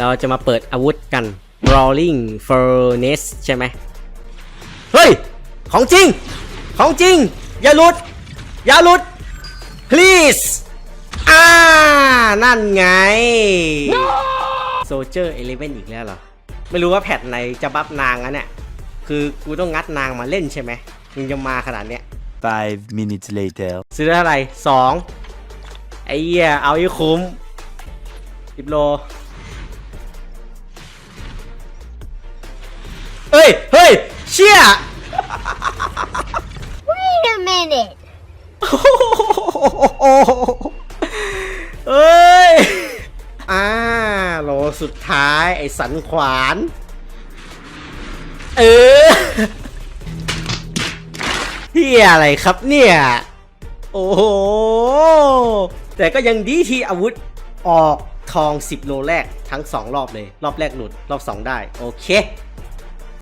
เราจะมาเปิดอาวุธกัน Rolling Furnace ใช่ไหมเฮ้ย ของจริง ของจริง อย่าหลุด อย่าหลุด please อ่า นั่นไง Soldier Eleven อีกแล้วเหรอ ไม่รู้ว่าแพทไหนจะบัฟนางอะเนี่ย คือกูต้องงัดนางมาเล่นใช่ไหมมึงจะมาขนาดเนี้ย Five minutes later. ซื้อได้เท่าไหร่สองไอ้เหี้ยเอาให้คุ้มสิบโล เฮ้ย เฮ้ย เชี่ย Wait a minute. เอ้ย อ่าโลสุดท้าย ไอ้สันขวาน เออเฮียอะไรครับเนี่ย โอ้โห แต่ก็ยังดีที่อาวุธออกทอง 10 โลแรกทั้ง 2 รอบเลย รอบแรกหลุด รอบ 2 ได้ โอเค